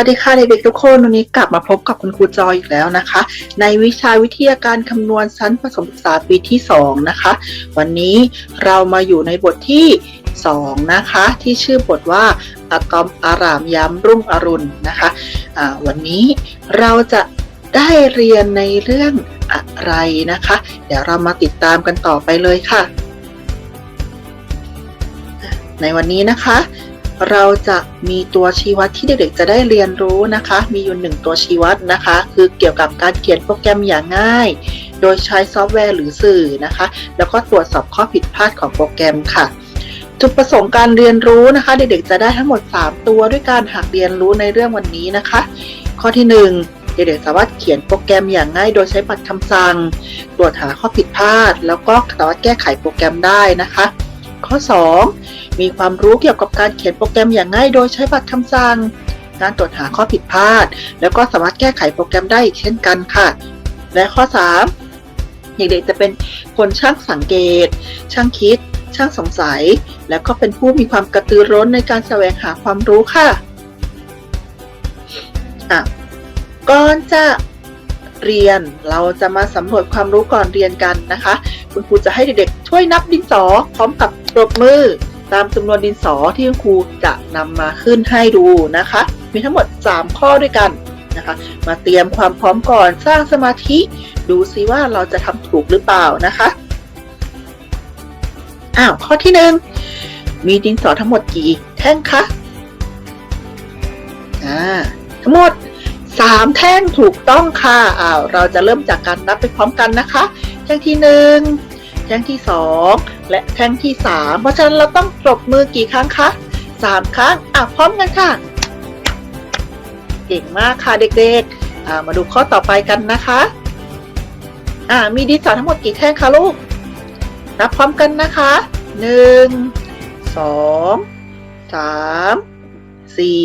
วัสดีค่ะเด็กๆทุกคนวันนี้กลับมาพบกับคุณครูจอยอีกแล้วนะคะ ในวิชาวิทยาการคำนวณชั้นประถมศึกษาปีที่2นะคะ วันนี้เรามาอยู่ในบทที่ 2 นะคะ ที่ชื่อบทว่าอะตอมอารามย้ำรุ่งอรุณนะคะอ่าวันนี้เราจะได้เรียนในเรื่องอะไรนะคะ เดี๋ยวเรามาติดตามกันต่อไปเลยค่ะ ในวันนี้นะคะ เราจะมีตัวชี้วัดที่เด็กๆจะได้เรียนรู้นะคะ มีอยู่หนึ่งตัวชี้วัดนะคะ คือเกี่ยวกับการเขียนโปรแกรมอย่างง่าย โดยใช้ซอฟต์แวร์หรือสื่อนะคะ แล้วก็ตรวจสอบข้อผิดพลาดของโปรแกรมค่ะ จุดประสงค์การเรียนรู้นะคะ เด็กๆจะได้ทั้งหมด 3 ตัวด้วยการหากเรียนรู้ในเรื่องวันนี้นะคะ ข้อที่ 1เด็กๆสามารถเขียนโปรแกรมอย่างง่าย โดยใช้บัตรคำสั่ง ตรวจหาข้อผิดพลาด แล้วก็สามารถแก้ไขโปรแกรมได้นะคะ ข้อ 2 มีความรู้เกี่ยวกับการเขียนโปรแกรมอย่างง่ายโดยใช้บัตรคำสั่ง การตรวจหาข้อผิดพลาด แล้วก็สามารถแก้ไขโปรแกรมได้อีกเช่นกันค่ะ และข้อ 3 เด็กๆจะเป็นคนช่างสังเกต ช่างคิด ช่างสงสัย แล้วก็เป็นผู้มีความกระตือร้นในการแสวงหาความรู้ค่ะอะก่อนจะ เรียน เราจะมาสำรวจความรู้ก่อนเรียนกันนะคะ คุณครูจะให้เด็กๆช่วยนับดินสอพร้อมกับปรบมือ ตามจำนวนดินสอที่คุณครูจะนำมาขึ้นให้ดูนะคะ มีทั้งหมด 3 ข้อด้วยกันนะคะ มาเตรียมความพร้อมก่อนสร้างสมาธิ ดูซิว่าเราจะทำถูกหรือเปล่านะคะอ้าวข้อที่หนึ่งมีดินสอทั้งหมดกี่แท่งคะอ่าทั้งหมด สามแท่งถูกต้องค่ะอ้าวเราจะเริ่มจากการนับไปพร้อมกันนะคะ แท่งที่หนึ่งแท่งที่สองและแท่งที่สามเพราะฉะนั้นเราต้องปรบมือกี่ครั้งคะสามครั้งอะพร้อมกันค่ะ เก่งมากค่ะเด็กๆอ่ามาดูข้อต่อไปกันนะคะอ่ามีดินสอทั้งหมดกี่แท่งคะลูก นับพร้อมกันนะคะหนึ่งสองสาม สี่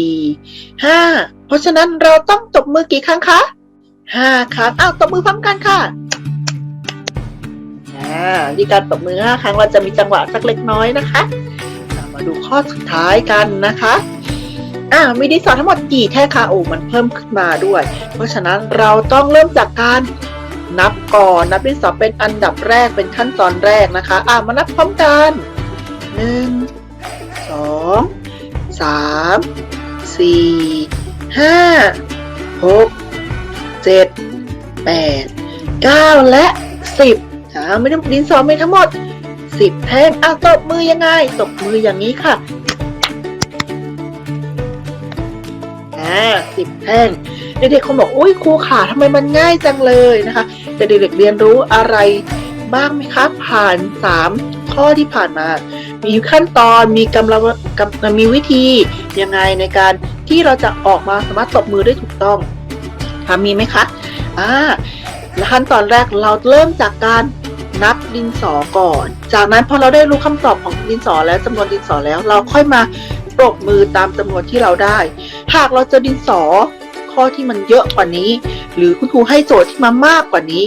ห้าเพราะฉะนั้นเราต้องตบมือกี่ครั้งคะห้าครั้งอ้าวตบมือพร้อมกันค่ะอ่าที่การตบมือห้าครั้งเราจะมีจังหวะสักเล็กน้อยนะคะมาดูข้อสุดท้ายกันนะคะอ่ามีดินสอทั้งหมดกี่แท่คะโอ้มันเพิ่มขึ้นมาด้วย เพราะฉะนั้นเราต้องเริ่มจากการนับก่อนนับดินสอเป็นอันดับแรกเป็นขั้นตอนแรกนะคะ อ่ามานับพร้อมกันหนึ่งสอง สามสี่ห้าหกเจ็ดแปดเก้าและสิบอ่าไม่ได้ดินสอมีทั้งหมดสิบแท่งอะตบมือยังไงตบมืออย่างนี้ค่ะอ่าสิบแท่งเด็กๆคงบอกอุ้ยครูขาทำไมมันง่ายจังเลยนะคะ แต่เด็กๆเรียนรู้อะไรบ้างไหมคะผ่านสาม ข้อที่ผ่านมา มีขั้นตอนมีกำลังมีวิธียังไงในการที่เราจะออกมาสามารถตบมือได้ถูกต้องทำมีไหมคะอ่าขั้นตอนแรกเราเริ่มจากการนับดินสอก่อน จากนั้นพอเราได้รู้คำตอบของดินสอแล้วจำนวนดินสอแล้ว เราค่อยมาปรบมือตามจำนวนที่เราได้ หากเราเจอดินสอข้อที่มันเยอะกว่านี้ หรือคุณครูให้โจทย์ที่มามากกว่านี้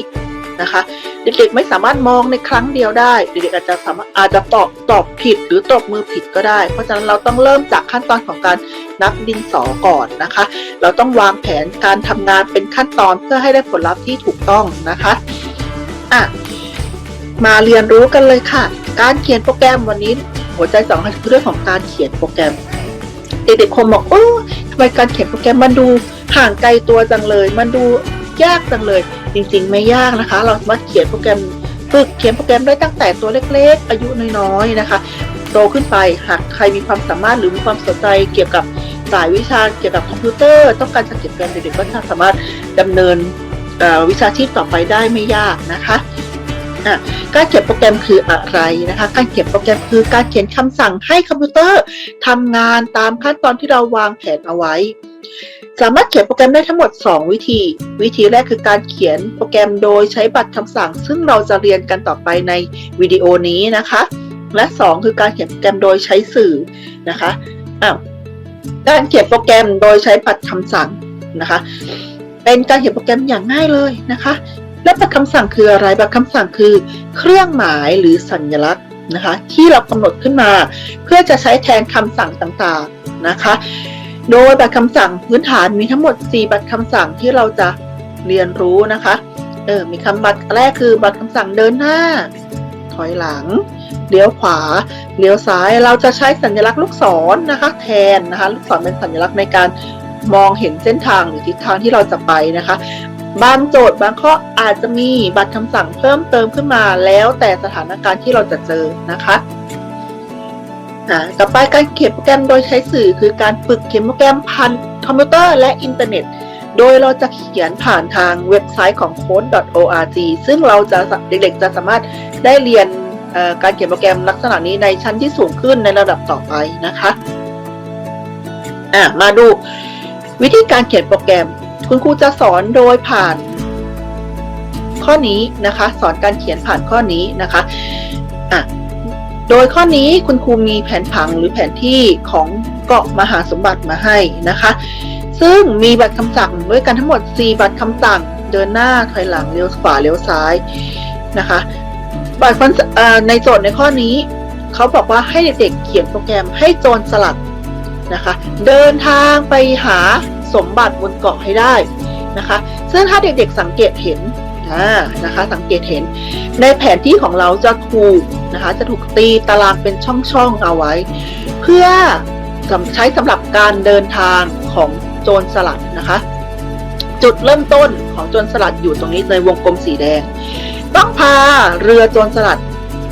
นะคะ เด็กๆไม่สามารถมองในครั้งเดียวได้ เด็กๆอาจจะสามารถอาจจะตอบตอบผิดหรือตบมือผิดก็ได้ เพราะฉะนั้นเราต้องเริ่มจากขั้นตอนของการนับดินสอก่อนนะคะ เราต้องวางแผนการทำงานเป็นขั้นตอนเพื่อให้ได้ผลลัพธ์ที่ถูกต้องนะคะอะมาเรียนรู้กันเลยค่ะ การเขียนโปรแกรมวันนี้ หัวใจสำคัญคือเรื่องของการเขียนโปรแกรม เด็กๆคงบอกโอ้ทำไมการเขียนโปรแกรมมันดูห่างไกลตัวจังเลย มันดูยากจังเลย จริงๆ ไม่ยากนะคะ เราสามารถเขียนโปรแกรมฝึกเขียนโปรแกรมได้ตั้งแต่ตัวเล็กๆ อายุน้อยๆนะคะโตขึ้นไปหากใครมีความสามารถหรือมีความสนใจเกี่ยวกับสายวิชาเกี่ยวกับคอมพิวเตอร์ ต้องการจะเขียนโปรแกรมเด็กๆก็สามารถดำเนินวิชาชีพต่อไปได้ไม่ยากนะคะ อะการเขียนโปรแกรมคืออะไรนะคะ การเขียนโปรแกรมคือการเขียนคำสั่งให้คอมพิวเตอร์ทำงานตามขั้นตอนที่เราวางแผนเอาไว้ สามารถเขียนโปรแกรมได้ทั้งหมด 2 วิธี วิธีแรกคือการเขียนโปรแกรมโดยใช้บัตรคำสั่ง ซึ่งเราจะเรียนกันต่อไปในวิดีโอนี้นะคะ และ 2 คือการเขียนโปรแกรมโดยใช้สื่อนะคะอ้าวการเขียนโปรแกรมโดยใช้บัตรคำสั่งนะคะ เป็นการเขียนโปรแกรมอย่างง่ายเลยนะคะ และบัตรคำสั่งคืออะไรบัตรคำสั่งคือ เครื่องหมายหรือสัญลักษณ์นะคะ ที่เรากำหนดขึ้นมา เพื่อจะใช้แทนคำสั่งต่างๆนะคะ โดยบัตรคำสั่งพื้นฐานมีทั้งหมด 4 บัตรคำสั่งที่เราจะเรียนรู้นะคะเออมีคำบัตรแรกคือบัตรคำสั่งเดินหน้า ถอยหลังเลี้ยวขวาเลี้ยวซ้ายเราจะใช้สัญลักษณ์ลูกศรนะคะ แทนนะคะ ลูกศรเป็นสัญลักษณ์ในการมองเห็นเส้นทางหรือทิศทางที่เราจะไปนะคะ บางโจทย์บางข้ออาจจะมีบัตรคำสั่งเพิ่มเติมขึ้นมาแล้วแต่สถานการณ์ที่เราจะเจอนะคะต่อไปการเขียนโปรแกรมโดยใช้สื่อคือการฝึกเขียนโปรแกรมผ่านคอมพิวเตอร์และอินเทอร์เน็ต โดยเราจะเขียนผ่านทางเว็บไซต์ของ code.org ซึ่งเราจะเด็กๆจะสามารถได้เรียนการเขียนโปรแกรมลักษณะนี้ในชั้นที่สูงขึ้นในระดับต่อไปนะคะะมาดูวิธีการเขียนโปรแกรม คุณครูจะสอนโดยผ่านข้อนี้นะคะ สอนการเขียนผ่านข้อนี้นะคะอะโดยข้อนี้คุณครูมีแผนผังหรือแผนที่ของเกาะมหาสมบัติมาให้นะคะ ซึ่งมีบัตรคำสั่งด้วยกันทั้งหมด 4 บัตรคำสั่ง เดินหน้าถอยหลังเลี้ยวขวาเลี้ยวซ้ายนะคะ บัตรคำสั่งเอ่อในโจทย์ในข้อนี้ เขาบอกว่าให้เด็กๆเขียนโปรแกรมให้โจรสลัดนะคะ เดินทางไปหา สมบัติบนเกาะให้ได้นะคะ ซึ่งถ้าเด็กๆสังเกตเห็นนะคะ สังเกตเห็น ในแผนที่ของเราจะถูกนะคะ จะถูกตีตารางเป็นช่องๆเอาไว้ เพื่อใช้สำหรับการเดินทางของโจรสลัดนะคะ จุดเริ่มต้นของโจรสลัดอยู่ตรงนี้ในวงกลมสีแดง ต้องพาเรือโจรสลัด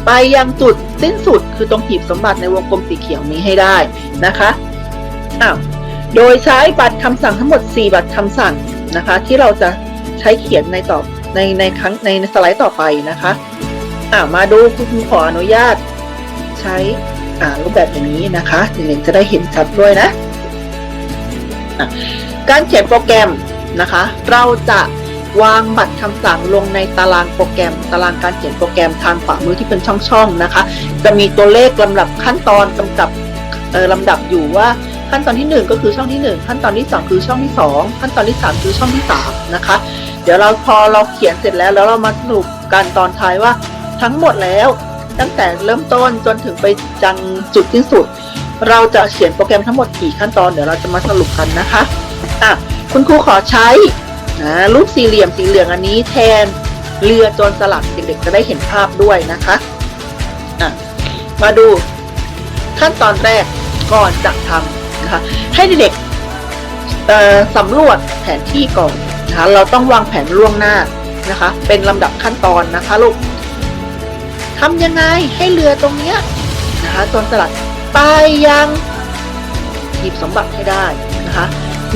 ไปยังจุดสิ้นสุดคือตรงหีบสมบัติในวงกลมสีเขียวนี้ให้ได้นะคะอ้าว โดยใช้บัตรคำสั่งทั้งหมด 4 บัตรคำสั่งนะคะ ที่เราจะใช้เขียนในต่อในในครั้งในสไลด์ต่อไปนะคะอ่ามาดูคุณขออนุญาต ใช้อ่ารูปแบบอย่างนี้นะคะเด็กๆจะได้เห็นชัดด้วยนะะการเขียนโปรแกรมนะคะ เราจะวางบัตรคำสั่งลงในตารางโปรแกรม ตารางการเขียนโปรแกรมทางขวามือที่เป็นช่องๆนะคะ จะมีตัวเลขลำดับขั้นตอนกำกับเออลำดับอยู่ว่า ขั้นตอนที่ 1 ก็คือช่องที่ 1 ขั้นตอนที่ 2 คือช่องที่ 2 ขั้นตอนที่ 3 คือช่องที่ 3 นะคะ เดี๋ยวเราพอเราเขียนเสร็จแล้วแล้วเรามาสรุปกันตอนท้ายว่าทั้งหมดแล้ว ตั้งแต่เริ่มต้นจนถึงไปจังจุดสิ้นสุด เราจะเขียนโปรแกรมทั้งหมดกี่ขั้นตอนเดี๋ยวเราจะมาสรุปกันนะคะอะคุณครูขอใช้นะรูปสี่เหลี่ยมสีเหลืองอันนี้แทนเรือโจรสลัดเด็กๆจะได้เห็นภาพด้วยนะคะอะมาดูขั้นตอนแรกก่อนจะทำ นะคะ ให้เด็กสำรวจแผนที่ก่อนนะคะเราต้องวางแผนล่วงหน้านะคะ เป็นลำดับขั้นตอนนะคะลูกทำยังไงให้เรือตรงเนี้ยนะคะโจรสลัดไปยังหีบสมบัติให้ได้นะคะ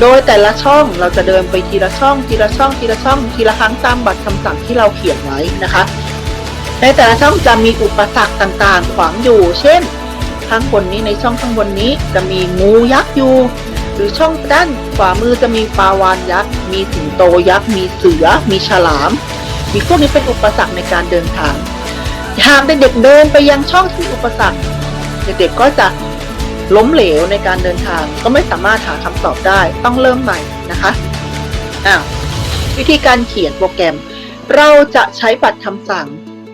โดยแต่ละช่องเราจะเดินไปทีละช่อง ทีละช่อง ทีละช่อง ทีละครั้งตามบัตรคำสั่งที่เราเขียนไว้นะคะ ในแต่ละช่องจะมีอุปสรรคต่างๆ ขวางอยู่ เช่น ข้างบนนี้ในช่องข้างบนนี้จะมีงูยักษ์อยู่ หรือช่องด้านขวามือจะมีปลาวานยักษ์ มีสิงโตยักษ์ มีเสือ มีฉลาม มีพวกนี้เป็นอุปสรรคในการเดินทาง หากเด็กๆเดินไปยังช่องที่มีอุปสรรค เด็กๆก็จะล้มเหลวในการเดินทาง ก็ไม่สามารถหาคำตอบได้ ต้องเริ่มใหม่นะคะอ้าววิธีการเขียนโปรแกรม เราจะใช้บัตรคำสั่ง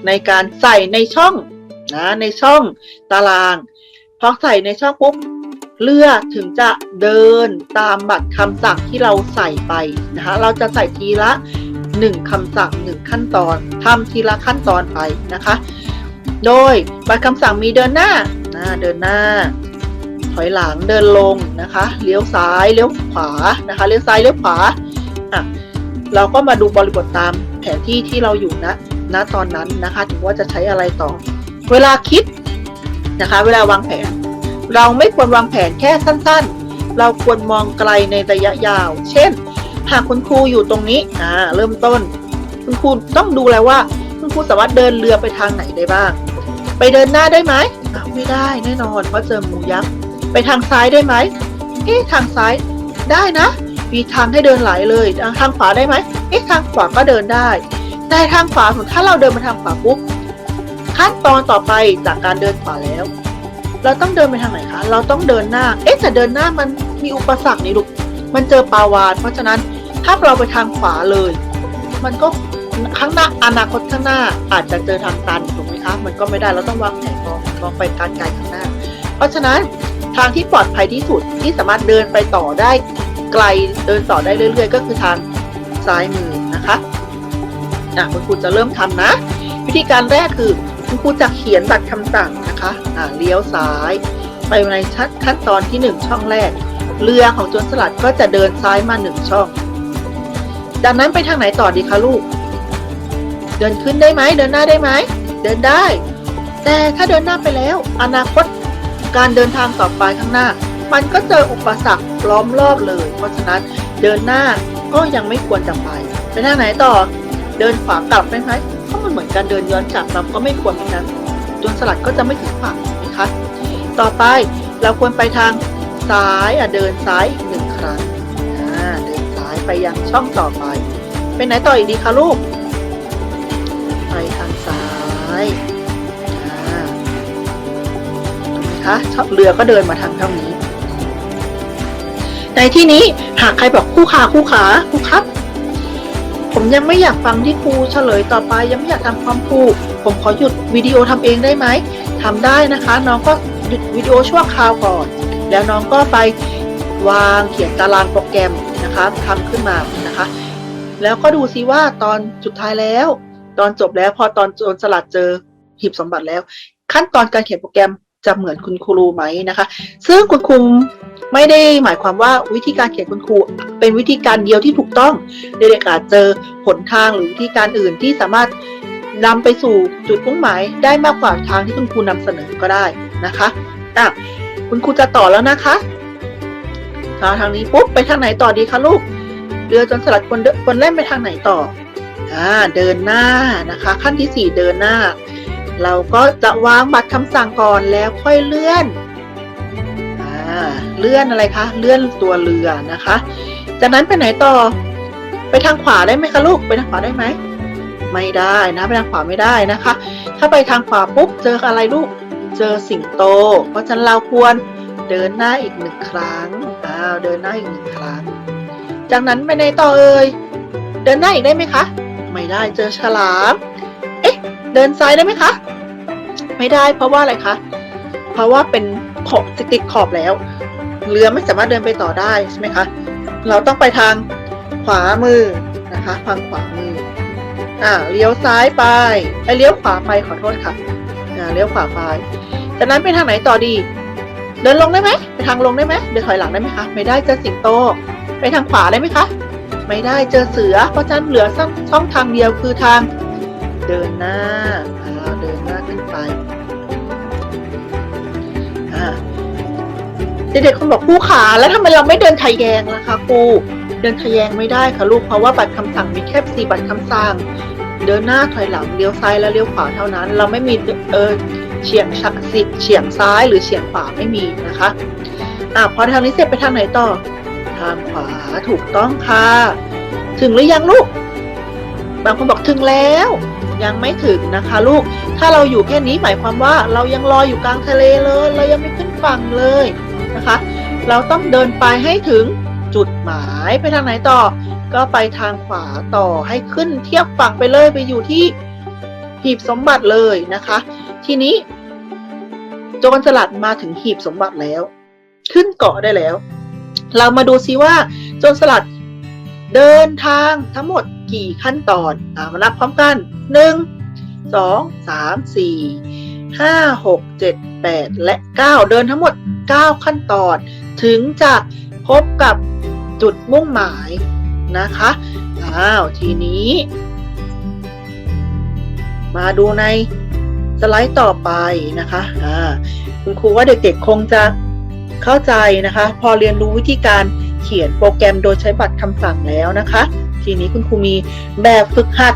ในการใส่ในช่องนะในช่องตาราง พอใส่ในช่องปุ๊บเลือกถึงจะเดินตามบัตรคำสั่งที่เราใส่ไปนะคะเราจะใส่ทีละหนึ่งคำสั่งหนึ่งขั้นตอนทำทีละขั้นตอนไปนะคะ โดยบัตรคำสั่งมีเดินหน้านะเดินหน้า ถอยหลังเดินลงนะคะเลี้ยวซ้ายเลี้ยวขวานะคะเลี้ยวซ้ายเลี้ยวขวาอะเราก็มาดูบริบทตามแผนที่ที่เราอยู่ณณตอนนั้นนะคะถึงว่าจะใช้อะไรต่อ เวลาคิด นะคะ เวลาวางแผน เราไม่ควรวางแผนแค่สั้นๆ เราควรมองไกลในระยะยาว เช่น หากคุณครูอยู่ตรงนี้อ่าเริ่มต้น คุณครูต้องดูแล้วว่า คุณครูสามารถเดินเรือไปทางไหนได้บ้าง ไปเดินหน้าได้ไหมไม่ได้แน่นอนเพราะเจอหมูยักษ์ไปทางซ้ายได้ไหมเอ๊ะทางซ้ายได้นะ มีทางให้เดินหลายเลยทางขวาได้ไหมเอ๊ะทางขวาก็เดินได้ แต่ทางขวาถ้าเราเดินมาทางขวาปุ๊บ ขั้นตอนต่อไปจากการเดินขวาแล้ว เราต้องเดินไปทางไหนคะ เราต้องเดินหน้า เอ๊ะแต่เดินหน้ามันมีอุปสรรคนี่ลูก มันเจอปาวาน เพราะฉะนั้นถ้าเราไปทางขวาเลย มันก็ข้างหน้าอนาคตข้างหน้าอาจจะเจอทางตันถูกไหมคะ มันก็ไม่ได้เราต้องวางแผนมองมองไปการไกลข้างหน้า เพราะฉะนั้นทางที่ปลอดภัยที่สุดที่สามารถเดินไปต่อได้ไกลเดินต่อได้เรื่อย ๆ ก็คือทางซ้ายมือนะคะอะคุณครูจะเริ่มทำนะ วิธีการแรกคือ คุณครูจะเขียนบัตรคำสั่งนะคะอ่าเลี้ยวซ้าย ไปในชั้นขั้นตอนที่หนึ่งช่องแรก เรือของโจรสลัดก็จะเดินซ้ายมาหนึ่งช่อง จากนั้นไปทางไหนต่อดีคะลูก เดินขึ้นได้ไหมเดินหน้าได้ไหมเดินได้ แต่ถ้าเดินหน้าไปแล้ว อนาคตการเดินทางต่อไปข้างหน้า มันก็เจออุปสรรคล้อมรอบเลย เพราะฉะนั้นเดินหน้าก็ยังไม่ควรจะไปไปทางไหนต่อ เดินขวากลับได้ไหม เพราะมันเหมือนการเดินย้อนกลับเราก็ไม่ควรเหมือนกันโจรสลัดก็จะไม่ถึงฝั่งนะคะต่อไปเราควรไปทางซ้ายอะเดินซ้ายอีกหนึ่งครั้งอ่าเดินซ้ายไปยังช่องต่อไปไปไหนต่ออีกดีคะลูก ไปทางซ้ายอ่าถูกไหมคะชอบเรือก็เดินมาทางเท่านี้ ในที่นี้หากใครบอกคู่ขาคู่ขาคู่ครับ ยังไม่อยากฟังที่ครูเฉลยต่อไปยังไม่อยากทำความครูผมขอหยุดวิดีโอทำเองได้ไหมทำได้นะคะ น้องก็หยุดวิดีโอชั่วคราวก่อน แล้วน้องก็ไปวางเขียนตารางโปรแกรมนะคะทำขึ้นมานะคะ แล้วก็ดูซิว่าตอนสุดท้ายแล้ว ตอนจบแล้วพอตอนโจรสลัดเจอหีบสมบัติแล้ว ขั้นตอนการเขียนโปรแกรมจะเหมือนคุณครูไหมนะคะ ซึ่งคุณครู ไม่ได้หมายความว่าวิธีการเขียนคุณครู เป็นวิธีการเดียวที่ถูกต้องเด็กๆอาจเจอหนทางหรือวิธีการอื่นที่สามารถนำไปสู่จุดมุ่งหมายได้มากกว่าทางที่คุณครูนำเสนอก็ได้นะคะอะคุณครูจะต่อแล้วนะคะมาทางนี้ปุ๊บไปทางไหนต่อดีคะลูกเรือจนสลัดคนเดินคนเล่นไปทางไหนต่ออ่าเดินหน้านะคะ ขั้นที่สี่เดินหน้า เราก็จะวางบัตรคำสั่งก่อนแล้วค่อยเลื่อน เลื่อนอะไรคะ เลื่อนตัวเรือนะคะ จากนั้นไปไหนต่อ ไปทางขวาได้ไหมคะลูก ไปทางขวาได้ไหม ไม่ได้นะไปทางขวาไม่ได้นะคะ ถ้าไปทางขวาปุ๊บเจออะไรลูก เจอสิงโต เพราะฉะนั้นเราควรเดินหน้าอีกหนึ่งครั้ง อ้าว เดินหน้าอีกหนึ่งครั้ง จากนั้นไปไหนต่อเอ่ย เดินหน้าอีกได้ไหมคะ ไม่ได้ เจอฉลาม เอ๊ะ เดินซ้ายได้ไหมคะ ไม่ได้ เพราะว่าอะไรคะ เพราะว่าเป็น ขอบติดขอบแล้ว เรือไม่สามารถเดินไปต่อได้ใช่ไหมคะ เราต้องไปทางขวามือนะคะทางขวามืออ่าเลี้ยวซ้ายไปไอเลี้ยวขวาไปขอโทษค่ะอ่าเลี้ยวขวาไปจากนั้นไปทางไหนต่อดี เดินลงได้ไหมไปทางลงได้ไหมเดินถอยหลังได้ไหมคะไม่ได้เจอสิงโต ไปทางขวาได้ไหมคะไม่ได้เจอเสือ เพราะฉะนั้นเหลือช่องช่องทางเดียวคือทางเดินหน้าอ่าเดินหน้าขึ้นไป เด็กๆคนบอกครูขาแล้วทำไมเราไม่เดินทะแยงล่ะคะครูเดินทะแยงไม่ได้ค่ะลูกเพราะว่าบัตรคำสั่งมีแค่สี่บัตรคำสั่ง เดินหน้าถอยหลังเลี้ยวซ้ายและเลี้ยวขวาเท่านั้น เราไม่มีเออเฉียงชักสิเฉียงซ้ายหรือเฉียงขวาไม่มีนะคะอะพอทางนี้เสร็จไปทางไหนต่อ ทางขวาถูกต้องค่ะ ถึงหรือยังลูก บางคนบอกถึงแล้ว ยังไม่ถึงนะคะ ลูก ถ้าเราอยู่แค่นี้หมายความว่าเรายังลอยอยู่กลางทะเลเลย เรายังไม่ขึ้นฝั่งเลย นะคะ เราต้องเดินไปให้ถึงจุดหมายไปทางไหนต่อ ก็ไปทางขวาต่อให้ขึ้นเทียบฝั่งไปเลยไปอยู่ที่หีบสมบัติเลยนะคะ ทีนี้ โจรสลัดมาถึงหีบสมบัติแล้ว ขึ้นเกาะได้แล้ว เรามาดูซิว่าโจรสลัดเดินทางทั้งหมดกี่ขั้นตอนอ่ามานับพร้อมกันหนึ่งสองสามสี่ห้าหกเจ็ดแปดและเก้าเดินทั้งหมด เก้าขั้นตอน ถึงจะพบกับจุดมุ่งหมายนะคะอ้าวทีนี้ มาดูในสไลด์ต่อไปนะคะอ่าคุณครูว่าเด็กๆคงจะเข้าใจนะคะ พอเรียนรู้วิธีการเขียนโปรแกรมโดยใช้บัตรคำสั่งแล้วนะคะ ทีนี้คุณครูมีแบบฝึกหัด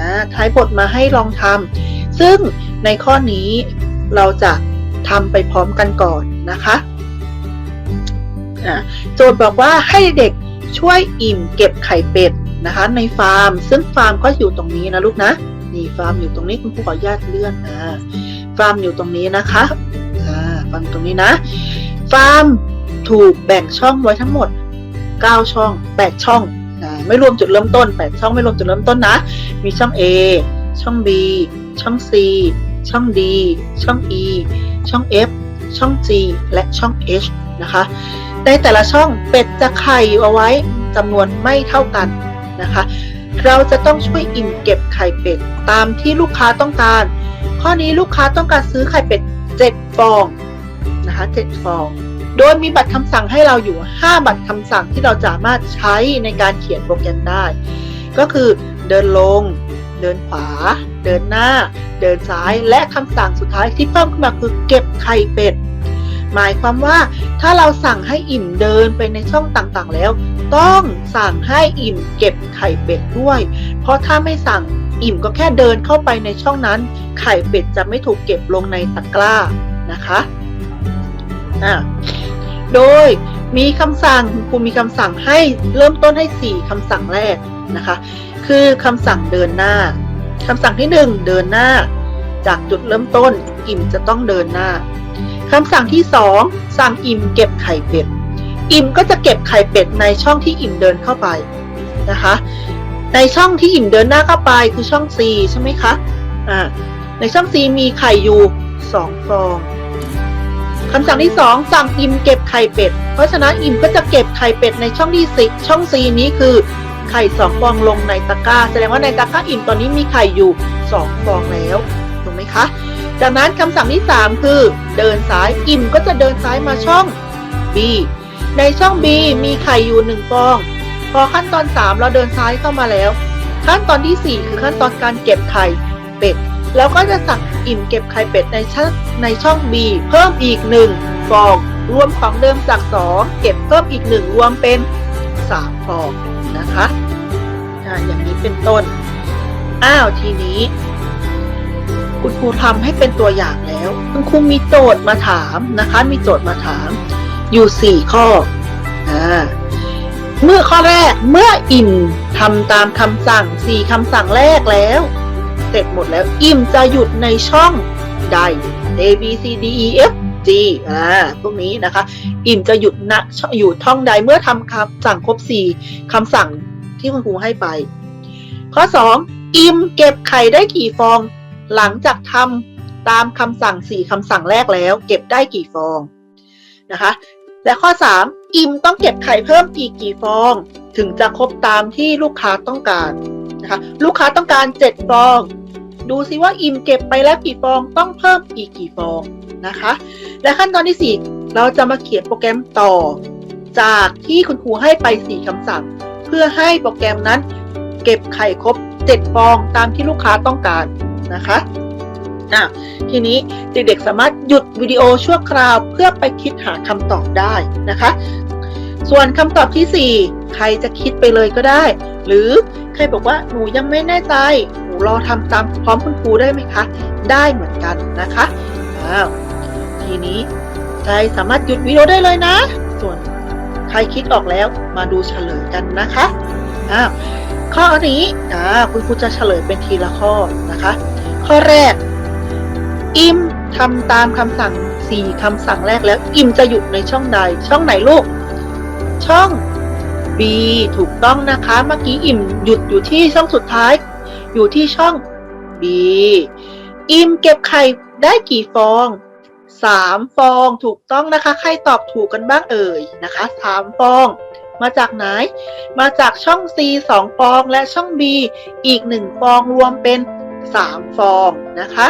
นะท้ายบทมาให้ลองทำซึ่งในข้อนี้เราจะ ทำไปพร้อมกันก่อนนะคะโจทย์บอกว่าให้เด็กช่วยอิ่มเก็บไข่เป็ดนะคะ ในฟาร์ม ซึ่งฟาร์มก็อยู่ตรงนี้นะลูกนะนี่ฟาร์มอยู่ตรงนี้คุณครูขออนุญาตเลื่อนอ่าฟาร์มอยู่ตรงนี้นะคะอ่าฟาร์มตรงนี้นะ ฟาร์มถูกแบ่งช่องไว้ทั้งหมด 9 ช่อง 8 ช่องอไม่รวมจุดเริ่มต้น 8 ช่องไม่รวมจุดเริ่มต้นนะ มีช่อง A ช่อง B ช่อง C ช่อง D ช่อง E ช่อง F ช่อง G และช่อง H นะคะ ในแต่ละช่องเป็ดจะไข่เอาไว้จำนวนไม่เท่ากันนะคะ เราจะต้องช่วยอิ่มเก็บไข่เป็ดตามที่ลูกค้าต้องการ ข้อนี้ลูกค้าต้องการซื้อไข่เป็ด 7 ฟองนะคะ7ฟอง โดยมีบัตรคำสั่งให้เราอยู่ 5 บัตรคำสั่งที่เราสามารถใช้ในการเขียนโปรแกรมได้ ก็คือเดินลง เดินขวา เดินหน้า เดินซ้ายและคำสั่งสุดท้ายที่เพิ่มขึ้นมาคือเก็บไข่เป็ด หมายความว่าถ้าเราสั่งให้อิ่มเดินไปในช่องต่างๆแล้ว ต้องสั่งให้อิ่มเก็บไข่เป็ดด้วย เพราะถ้าไม่สั่งอิ่มก็แค่เดินเข้าไปในช่องนั้น ไข่เป็ดจะไม่ถูกเก็บลงในตะกร้านะคะอ่าโดยมีคำสั่งคุณครูมีคำสั่งให้เริ่มต้นให้ 4คำสั่งแรกนะคะ คือคำสั่งเดินหน้า คำสั่งที่ 1 เดินหน้า จากจุดเริ่มต้น อิ่มจะต้องเดินหน้าคำสั่งที่ 2 สั่งอิ่มเก็บไข่เป็ด อิ่มก็จะเก็บไข่เป็ดในช่องที่อิ่มเดินเข้าไปนะคะ ในช่องที่อิ่มเดินหน้าเข้าไปคือช่อง C ใช่ไหมคะอ่าในช่อง C มีไข่อยู่2ฟองคำสั่งที่ 2 สั่งอิ่มเก็บไข่เป็ด เพราะฉะนั้นอิ่มก็จะเก็บไข่เป็ดในช่องที่สิช่อง C นี้คือ ไข่2ฟองลงในตะกร้า แสดงว่าในตะกร้าอิ่มตอนนี้มีไข่อยู่2ฟองแล้วถูกไหมคะ จากนั้นคำสั่งที่ 3 คือ เดินซ้ายอิ่มก็จะเดินซ้ายมาช่อง B ในช่อง B มีไข่อยู่1ฟอง พอขั้นตอน 3 เราเดินซ้ายเข้ามาแล้ว ขั้นตอนที่ 4 คือขั้นตอนการเก็บไข่เป็ดแล้วก็จะสั่งอิ่มเก็บไข่เป็ดในช่องในช่อง B เพิ่มอีก 1 ฟอง รวมของเดิมจาก 2 เก็บเพิ่มอีก 1 รวมเป็น 3 ฟอง นะคะอย่างนี้เป็นต้น อ้าวทีนี้ คุณครูทำให้เป็นตัวอย่างแล้ว คุณครูมีโจทย์มาถามนะคะ มีโจทย์มาถาม อยู่4ข้ออ่าเมื่อข้อแรกเมื่ออิ่มทำตามคำสั่ง4คำสั่งแรกแล้ว เสร็จหมดแล้วอิ่มจะหยุดในช่องใด A B C D E F G อ่าพวกนี้นะคะ อิ่มจะหยุดณอยู่ท่องใดเมื่อทำคำสั่งครบ4คำสั่งที่คุณครูให้ไป ข้อ 2 อิ่มเก็บไข่ได้กี่ฟอง หลังจากทำตามคำสั่ง4คำสั่งแรกแล้ว เก็บได้กี่ฟองนะคะ และข้อ 3 อิ่มต้องเก็บไข่เพิ่มอีกกี่ฟอง ถึงจะครบตามที่ลูกค้าต้องการนะคะ ลูกค้าต้องการ 7 ฟอง ดูซิว่าอิ่มเก็บไปแล้วกี่ฟองต้องเพิ่มอีกกี่ฟองนะคะ และขั้นตอนที่ 4 เราจะมาเขียนโปรแกรมต่อ จากที่คุณครูให้ไป 4คำสั่ง เพื่อให้โปรแกรมนั้น เก็บไข่ครบ 7 ฟองตามที่ลูกค้าต้องการนะคะอะทีนี้เด็กๆสามารถหยุดวิดีโอชั่วคราวเพื่อไปคิดหาคำตอบได้นะคะ ส่วนคำตอบทีสี่ 4 ใครจะคิดไปเลยก็ได้ หรือใครบอกว่าหนูยังไม่แน่ใจ หนูรอทำตามพร้อมคุณครูได้ไหมคะ ได้เหมือนกันนะคะอ้าวทีนี้ใครสามารถหยุดวิดีโอได้เลยนะ ส่วนใครคิดออกแล้วมาดูเฉลยกันนะคะอ้าวข้อนี้อ่าคุณครูจะเฉลยเป็นทีละข้อนะคะ ข้อแรก อิมทำตามคำสั่ง 4คำสั่งแรกแล้ว อิมจะหยุดในช่องใด ช่องไหนลูก ช่อง B ถูกต้องนะคะ เมื่อกี้อิมหยุดอยู่ที่ช่องสุดท้าย อยู่ที่ช่อง B อิมเก็บไข่ได้กี่ฟอง 3 ฟองถูกต้องนะคะ ใครตอบถูกกันบ้างเอ่ยนะคะ 3 ฟอง มาจากไหน มาจากช่อง C 2 ฟองและช่อง B อีก 1 ฟองรวมเป็น 3 ฟองนะคะ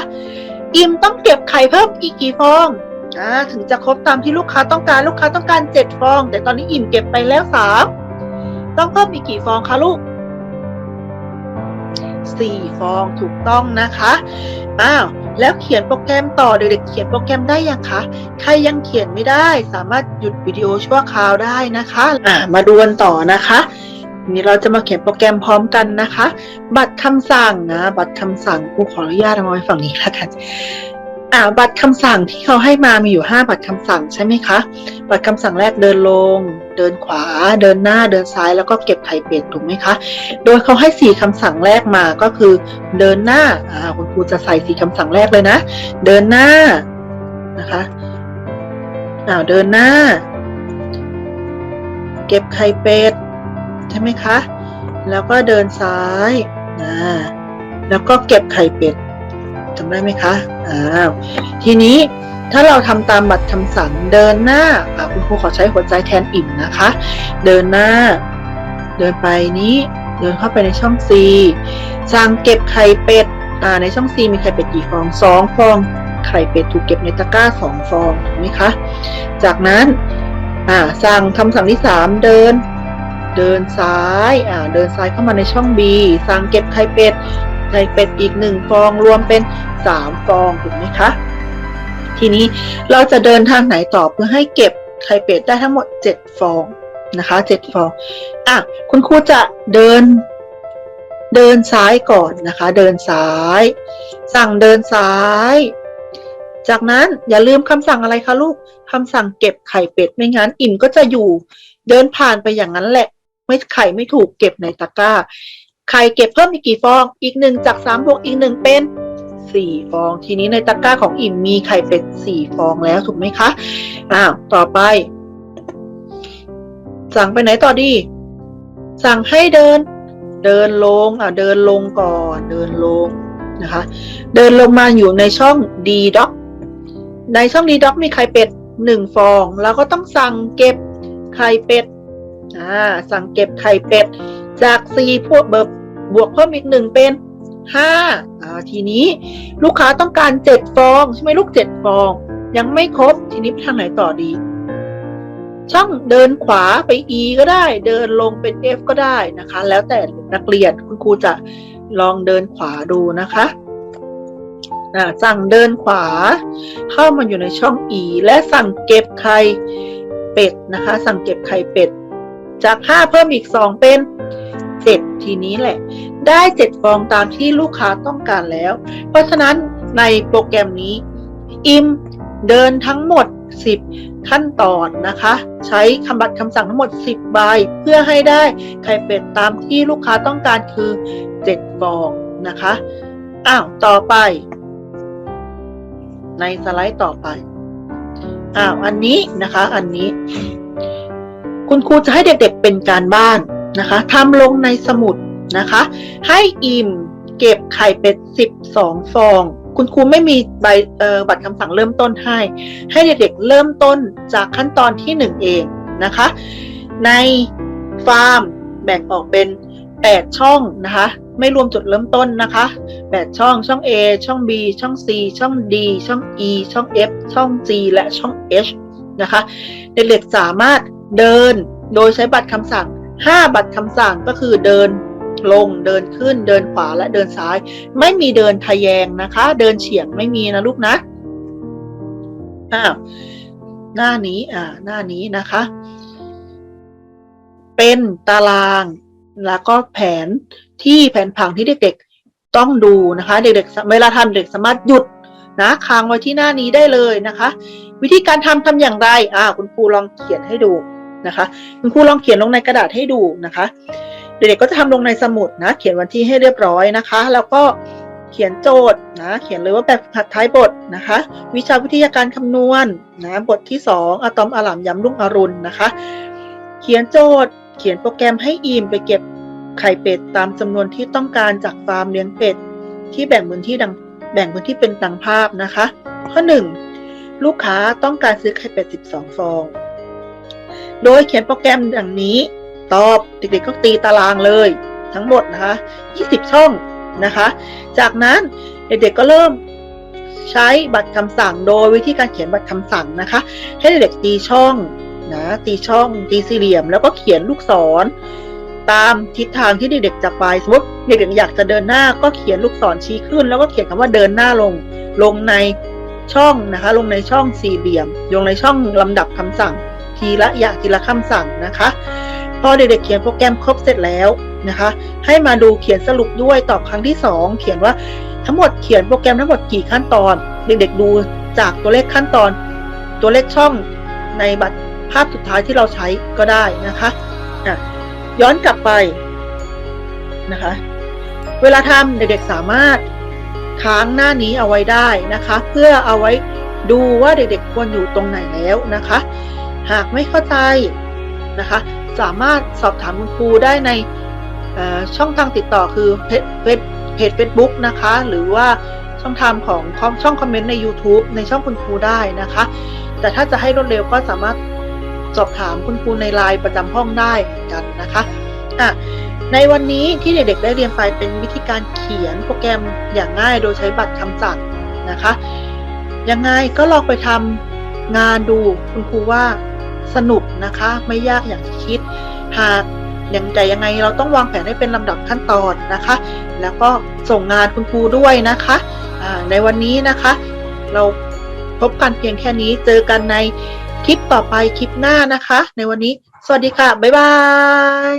อิมต้องเก็บไข่เพิ่มอีกกี่ฟอง อ่าถึงจะครบตามที่ลูกค้าต้องการลูกค้าต้องการ7ฟอง แต่ตอนนี้อิ่มเก็บไปแล้ว3ต้องเพิ่มอีกกี่ฟองคะลูก4ฟองถูกต้องนะคะอ้าวแล้วเขียนโปรแกรมต่อเด็กๆเขียนโปรแกรมได้ยังคะใครยังเขียนไม่ได้ สามารถหยุดวิดีโอชั่วคราวได้นะคะอ่ามาดูกันต่อนะคะนี่เราจะมาเขียนโปรแกรมพร้อมกันนะคะ บัตรคำสั่งนะ บัตรคำสั่งครูขออนุญาตเอาไว้ฝั่งนี้แล้วกัน อ่าบัตรคำสั่งที่เขาให้มามีอยู่ 5 บัตรคำสั่งใช่ไหมคะ บัตรคำสั่งแรกเดินลง เดินขวา เดินหน้า เดินซ้าย แล้วก็เก็บไข่เป็ดถูกไหมคะ โดยเขาให้สีคำสั่งแรกมาก็คือ เดินหน้า อ่าคุณครูจะใส่สีคำสั่งแรกเลยนะ เดินหน้า นะคะอ้าวเดินหน้า เก็บไข่เป็ดใช่ไหมคะ แล้วก็เดินซ้าย อ่า แล้วก็เก็บไข่เป็ด จำได้ไหมคะอ้าทีนี้ถ้าเราทำตามบัตรคำสั่งเดินหน้าคุณครูขอใช้หัวใจแทนอิ่มนะคะ เดินหน้า เดินไปนี้ เดินเข้าไปในช่อง C สั่งเก็บไข่เป็ดอ่าในช่อง C มีไข่เป็ดกี่ฟองสองฟองไข่เป็ดถูกเก็บในตะกร้าสองฟองถูกไหมคะ จากนั้นอ่าสั่งคำสั่งที่สามเดิน เดินซ้ายอ่าเดินซ้ายเข้ามาในช่อง B สั่งเก็บไข่เป็ด ไข่เป็ดอีกหนึ่งฟองรวมเป็นสามฟองถูกไหมคะ ทีนี้เราจะเดินทางไหนต่อเพื่อให้เก็บไข่เป็ดได้ทั้งหมดเจ็ดฟองนะคะเจ็ดฟองอะคุณครูจะเดินเดินซ้ายก่อนนะคะ เดินซ้าย สั่งเดินซ้าย จากนั้นอย่าลืมคำสั่งอะไรคะลูกคำสั่งเก็บไข่เป็ดไม่งั้นอิ่มก็จะอยู่ เดินผ่านไปอย่างนั้นแหละ ไม่ไข่ไม่ถูกเก็บในตะกร้า ไข่เก็บเพิ่มอีกกี่ฟอง อีกหนึ่งจากสามบวกอีกหนึ่งเป็นสี่ฟอง ทีนี้ในตะกร้าของอิ่มมีไข่เป็ดสี่ฟองแล้วถูกไหมคะอ้าวต่อไป สั่งไปไหนต่อดี สั่งให้เดิน เดินลงอะเดินลงก่อนเดินลงนะคะ เดินลงมาอยู่ในช่อง D doc ในช่อง D doc มีไข่เป็ดหนึ่งฟอง แล้วก็ต้องสั่งเก็บไข่เป็ดอ่าสั่งเก็บไข่เป็ด จากสี่พวกเบิบบวกเพิ่มอีกหนึ่งเป็นห้าอ่าทีนี้ลูกค้าต้องการเจ็ดฟอง ใช่ไหมลูกเจ็ดฟอง ยังไม่ครบ ทีนี้ไปทางไหนต่อดี ช่องเดินขวาไป E ก็ได้ เดินลงเป็น F ก็ได้นะคะ แล้วแต่นักเรียนคุณครูจะลองเดินขวาดูนะคะสั่งเดินขวา เข้ามาอยู่ในช่อง E และสั่งเก็บไข่เป็ดนะคะ สั่งเก็บไข่เป็ด จาก 5 เพิ่มอีก 2 เป็น 7ทีนี้แหละ ได้7ฟองตามที่ลูกค้าต้องการแล้ว เพราะฉะนั้นในโปรแกรมนี้ อิมเดินทั้งหมด 10 ขั้นตอนนะคะ ใช้คำบัตรคำสั่งทั้งหมด 10 ใบ เพื่อให้ได้ไข่เป็ดตามที่ลูกค้าต้องการคือ 7 ฟองนะคะอ้าวต่อไป ในสไลด์ต่อไปอ้าวอันนี้นะคะ อันนี้ คุณครูจะให้เด็กๆเป็นการบ้าน นะคะทำลงในสมุดนะคะ ให้อิ่มเก็บไข่เป็ด 12 ฟอง คุณครูไม่มีใบบัตรคำสั่งเริ่มต้นให้ ให้เด็กๆเริ่มต้นจากขั้นตอนที่ 1 เองนะคะ ในฟาร์มแบ่งออกเป็น 8 ช่องนะคะ ไม่รวมจุดเริ่มต้นนะคะ 8 ช่อง ช่อง A ช่อง B ช่อง C ช่อง D ช่อง E ช่อง F ช่อง G และช่อง H นะคะ เด็กๆสามารถเดินโดยใช้บัตรคำสั่ง 5 บัตรคำสั่งก็คือเดินลงเดินขึ้นเดินขวาและเดินซ้าย ไม่มีเดินทะแยงนะคะ เดินเฉียงไม่มีนะลูกนะอ้าวหน้านี้อ่าหน้านี้นะคะ เป็นตารางแล้วก็แผนที่แผนผังที่เด็กๆต้องดูนะคะ เด็กๆเวลาทำเด็กสามารถหยุดนะค้างไว้ที่หน้านี้ได้เลยนะคะ วิธีการทำทำอย่างไรอ่าคุณครูลองเขียนให้ดู นะคะคุณครูลองเขียนลงในกระดาษให้ดูนะคะ เด็กๆก็จะทำลงในสมุดนะ เขียนวันที่ให้เรียบร้อยนะคะ แล้วก็เขียนโจทย์นะ เขียนเลยว่าแบบฝึกหัดท้ายบทนะคะ วิชาวิทยาการคำนวณนะบทที่ 2 อะตอมอาหลามย้ำรุ่งอรุณนะคะ เขียนโจทย์ เขียนโปรแกรมให้อีมไปเก็บไข่เป็ดตามจำนวนที่ต้องการจากฟาร์มเลี้ยงเป็ดที่แบ่งพื้นที่ดังแบ่งพื้นที่เป็นดังภาพนะคะ ข้อ 1 ลูกค้าต้องการซื้อไข่เป็ด 12 ฟอง โดยเขียนโปรแกรมดังนี้ ตอบเด็กๆก็ตีตารางเลย ทั้งหมดนะคะ 20 ช่องนะคะ จากนั้นเด็กๆก็เริ่มใช้บัตรคำสั่งโดยวิธีการเขียนบัตรคำสั่งนะคะ ให้เด็กตีช่องนะตีช่องตีสี่เหลี่ยม แล้วก็เขียนลูกศร ตามทิศทางที่เด็กๆจะไปสมมติเด็กๆอยากจะเดินหน้าก็เขียนลูกศรชี้ขึ้น แล้วก็เขียนคำว่าเดินหน้าลงลงในช่องนะคะ ลงในช่องสี่เหลี่ยม ลงในช่องลำดับคำสั่ง ทีละอย่างทีละคำสั่งนะคะ พอเด็กๆเขียนโปรแกรมครบเสร็จแล้วนะคะ ให้มาดูเขียนสรุปด้วยตอบครั้งที่สองเขียนว่าทั้งหมดเขียนโปรแกรมทั้งหมดกี่ขั้นตอน เด็กๆดูจากตัวเลขขั้นตอน ตัวเลขช่องในบัตรภาพสุดท้ายที่เราใช้ก็ได้นะคะอะย้อนกลับไปนะคะ เวลาทำเด็กๆสามารถค้างหน้านี้เอาไว้ได้นะคะ เพื่อเอาไว้ดูว่าเด็กๆควรอยู่ตรงไหนแล้วนะคะ หากไม่เข้าใจนะคะ สามารถสอบถามคุณครูได้ในช่องทางติดต่อคือเพจเพจเพจเฟซบุ๊กนะคะ หรือว่าช่องทางของช่องคอมเมนต์ใน YouTube ในช่องคุณครูได้นะคะ แต่ถ้าจะให้รวดเร็วก็สามารถสอบถามคุณครูในไลน์ประจำห้องได้เหมือนกันนะคะอะในวันนี้ที่เด็กๆได้เรียนไปเป็นวิธีการเขียนโปรแกรมอย่างง่ายโดยใช้บัตรคำสั่งนะคะ ยังไงก็ลองไปทำงานดูคุณครูว่า สนุกนะคะ ไม่ยากอย่างที่คิด หากอย่างใจยังไงเราต้องวางแผนให้เป็นลำดับขั้นตอนนะคะ แล้วก็ส่งงานคุณครูด้วยนะคะในวันนี้นะคะ เราพบกันเพียงแค่นี้เจอกันในคลิปต่อไปคลิปหน้านะคะ ในวันนี้ สวัสดีค่ะ บ๊ายบาย